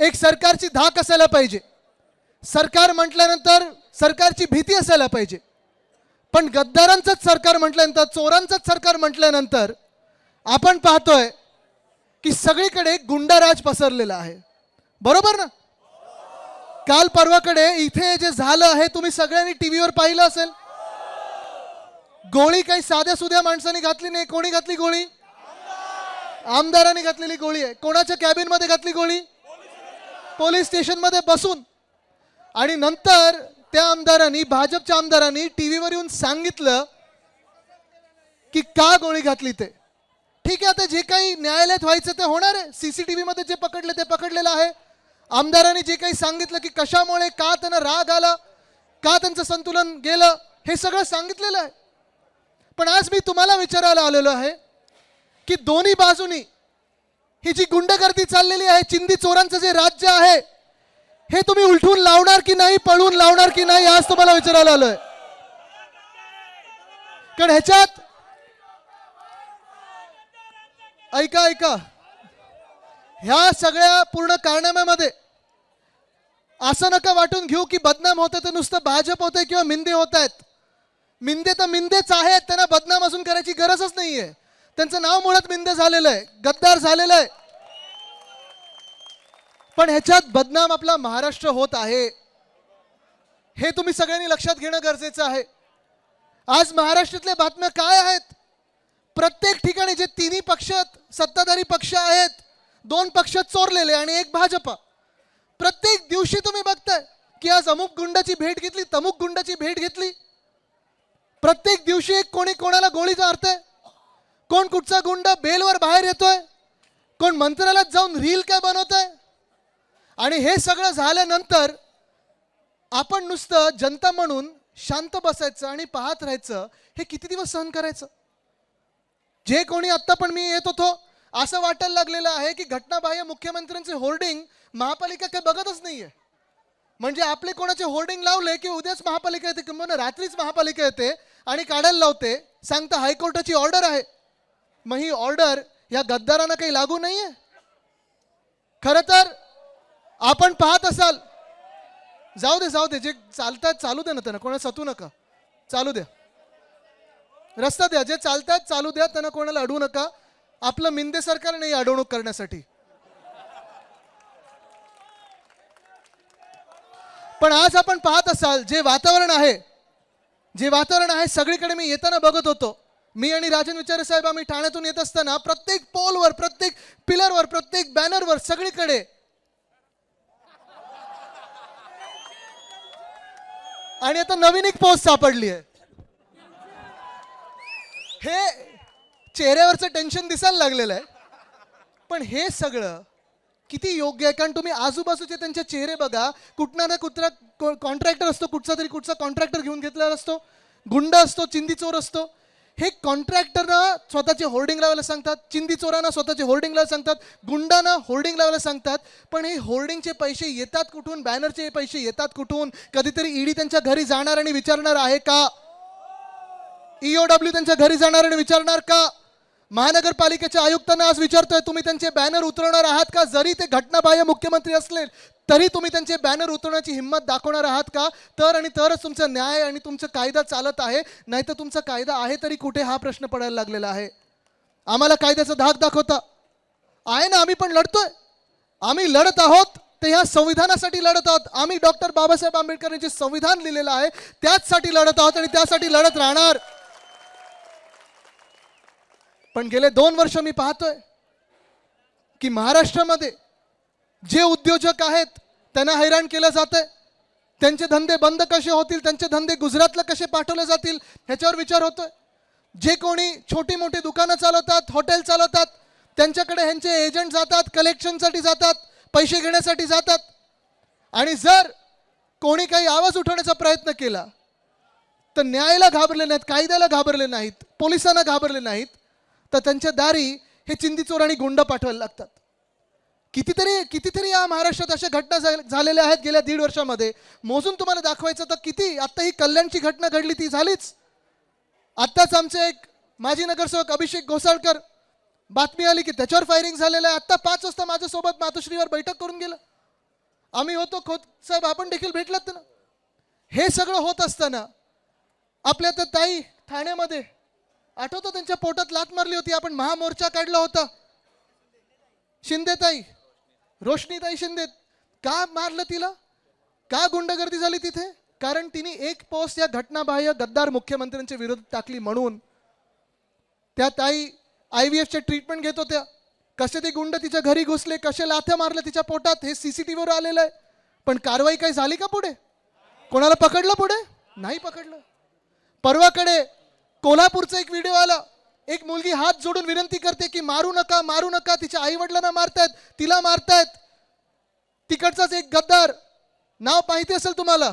एक सरकारची धाक असायला पाहिजे. सरकार म्हटल्यानंतर सरकारची भीती असायला पाहिजे. पण गद्दारांचंच सरकार म्हटल्यानंतर चोरांचंच सरकार म्हटल्यानंतर आपण पाहतोय की सगळीकडे गुंडाराज पसरलेला आहे. बरोबर ना? काल परवाकडे इथे जे झालं आहे तुम्ही सगळ्यांनी टीव्हीवर पाहिलं असेल. गोळी काही साध्या सुध्या माणसाने घातली नाही. कोणी घातली गोळी? आमदारांनी घातलेली गोळी आहे. कोणाच्या कॅबिनमध्ये घातली गोळी? पोलीस स्टेशनमध्ये बसून आणि नंतर त्या आमदारांनी भाजपच्या आमदारांनी टीव्हीवर येऊन सांगितलं की का गोळी घातली ते. ठीक आहे आता जे काही न्यायालयात व्हायचं ते होणार आहे. सीसीटीव्ही मध्ये जे पकडले ते पकडलेलं आहे. आमदारांनी जे काही सांगितलं की कशामुळे का त्यांना राग आला का त्यांचं संतुलन गेलं हे सगळं सांगितलेलं आहे. पण आज मी तुम्हाला विचारायला आलेलो आहे की दोन्ही बाजूनी ही जी गुंडगर्दी चाललेली आहे चिंदी चोरांचं जे राज्य आहे हे तुम्ही उलटून लावणार की नाही पळून लावणार की नाही आज तुम्हाला विचारायला आलोय. कारण ह्याच्यात ऐका ऐका. ह्या सगळ्या पूर्ण कारनाम्यामध्ये असं नका वाटून घेऊ की बदनाम होतं तर नुसतं भाजप होते किंवा मिंदे होत आहेत. मिंदे तर मिंदेच आहेत त्यांना बदनाम अजून करायची गरजच नाहीये. त्यांचं नाव मुळात मिंदे झालेलं आहे गद्दार झालेलं आहे. पण ह्याच्यात बदनाम आपला महाराष्ट्र होत आहे हे तुम्ही सगळ्यांनी लक्षात घेणं गरजेचं आहे. आज महाराष्ट्रातल्या बातम्या काय आहेत? प्रत्येक ठिकाणी जे तिन्ही पक्ष सत्ताधारी पक्ष आहेत दोन पक्ष चोरलेले आणि एक भाजपा. प्रत्येक दिवशी तुम्ही बघताय की आज अमुक गुंडाची भेट घेतली तमुक गुंडाची भेट घेतली. प्रत्येक दिवशी एक कोणी कोणाला गोळी मारतंय कोण कुठचा गुंड बेलवर बाहेर येतोय? कोण मंत्रालयात जाऊन रील काय बनवतंय? आणि हे सगळं झाल्यानंतर आपण नुसतं जनता म्हणून शांत बसायचं आणि पाहत राहायचं हे किती दिवस सहन करायचं? जे कोणी आत्ता पण मी येत होतो असं वाटायला लागलेलं आहे की घटनाबाह्य मुख्यमंत्र्यांचे होर्डिंग महापालिका काही बघतच नाहीये. म्हणजे आपले कोणाचे होर्डिंग लावले की उद्याच महापालिका येते किंवा रात्रीच महापालिका येते आणि काढायला लावते सांगता हायकोर्टाची ऑर्डर आहे. मग ही ऑर्डर या गद्दारांना काही लागू नाहीये. खरं तर आपण पाहत असाल. जाऊ दे जाऊ दे जे चालतात चालू दे ना त्यांना कोणाला सतू नका. चालू द्या रस्ता द्या जे चालतात चालू द्या त्यांना कोणाला अडवू नका. आपलं मिंदे सरकार नाही अडवणूक करण्यासाठी. पण आज आपण पाहत असाल जे वातावरण आहे जे वातावरण आहे सगळीकडे मी येताना बघत होतो. मी आणि राजन विचारे साहेब आम्ही ठाण्यातून येत असताना प्रत्येक पोलवर प्रत्येक पिलरवर प्रत्येक बॅनरवर सगळीकडे आणि आता नवीन एक पोस्ट सापडली आहे. हे चेहऱ्यावरचं टेन्शन दिसायला लागलेलं आहे. पण हे सगळं किती योग्य आहे? कारण तुम्ही आजूबाजूचे त्यांचे चेहरे बघा. कुठला ना कुत्रा कॉन्ट्रॅक्टर असतो कुठचा तरी कुठचा कॉन्ट्रॅक्टर घेऊन घेतलेला असतो. गुंड असतो चिंदी चोर असतो. हे कॉन्ट्रॅक्टरना स्वतःचे होर्डिंग लावायला सांगतात चिंदी चोरांना स्वतःचे होर्डिंग लावायला सांगतात गुंडांना होर्डिंग लावायला सांगतात पण हे होर्डिंगचे पैसे येतात कुठून बॅनरचे पैसे येतात कुठून कधीतरी ईडी त्यांच्या घरी जाणार आणि विचारणार आहे का? ईओडब्ल्यू त्यांच्या घरी जाणार आणि विचारणार का? महानगरपालिकेच्या आयुक्तांना आज विचारतोय तुम्ही त्यांचे बॅनर उतरवणार आहात का? जरी ते घटनाबाह्य मुख्यमंत्री असले तरी तुम्ही त्यांचे बॅनर उतरवण्याची हिंमत दाखवणार आहात का? तर आणि तरच तुमचा न्याय आणि तुमचा कायदा चालत आहे नाही तर तुमचा कायदा आहे तरी कुठे हा प्रश्न पडायला लागलेला आहे? आम्हाला कायद्याचा धाक दाखवता. आहे ना आम्ही पण लढतोय. आम्ही लढत आहोत ते ह्या संविधानासाठी लढत आहोत. आम्ही डॉक्टर बाबासाहेब आंबेडकरांनी जे संविधान लिहिलेलं आहे त्याचसाठी लढत आहोत आणि त्यासाठी लढत राहणार. पण गेले दोन वर्ष मी पाहतोय की महाराष्ट्रामध्ये जे उद्योजक आहेत त्यांना हैराण केलं जातंय. त्यांचे धंदे बंद कसे होतील त्यांचे धंदे गुजरातला कसे पाठवले जातील ह्याच्यावर विचार होतोय. जे कोणी छोटी मोठी दुकानं चालवतात हॉटेल चालवतात त्यांच्याकडे ह्यांचे एजंट जातात कलेक्शनसाठी जातात पैसे घेण्यासाठी जातात. आणि जर कोणी काही आवाज उठवण्याचा प्रयत्न केला तर न्यायाला घाबरले नाहीत कायद्याला घाबरले नाहीत पोलिसांना घाबरले नाहीत तर त्यांच्या दारी हे चिंदी चोर आणि गुंड पाठवायला लागतात. कितीतरी कितीतरी या महाराष्ट्रात अशा घटना झालेल्या आहेत गेल्या दीड वर्षामध्ये. मोजून तुम्हाला दाखवायचं तर किती? आत्ता ही कल्याणची घटना घडली ती झालीच. आत्ताच आमचे एक माजी नगरसेवक अभिषेक घोसाळकर बातमी आली की त्याच्यावर फायरिंग झालेलं आहे. आत्ता पाच वाजता माझ्यासोबत मातोश्रीवर बैठक करून गेलं. आम्ही होतो खोत साहेब आपण देखील भेटलात ना? हे सगळं होत असताना आपल्या तर ताई ठाण्यामध्ये आठवतं त्यांच्या पोटात लात मारली होती. आपण महामोर्चा काढला होता. शिंदेताई रोशनीताई शिंदे का मारलं तिला? का गुंडगर्दी झाली तिथे? कारण तिने एक पोस्ट या घटनाबाह्य गद्दार मुख्यमंत्र्यांच्या विरोधात टाकली म्हणून. त्या ताई आय व्ही एफच्या ट्रीटमेंट घेत होत्या. कसे ते गुंड तिच्या घरी घुसले कसे लाथ्या मारल्या तिच्या पोटात हे सीसीटीव्हीवर आलेलं आहे. पण कारवाई काही झाली का पुढे? कोणाला पकडलं पुढे? नाही पकडलं. परवाकडे कोल्हापूरचा एक व्हिडिओ आला. एक मुलगी हात जोडून विनंती करते की मारू नका मारू नका तिच्या आई वडिलांना मारतायत तिला मारतायत. तिकडचाच एक गद्दार. नाव माहिती असेल तुम्हाला?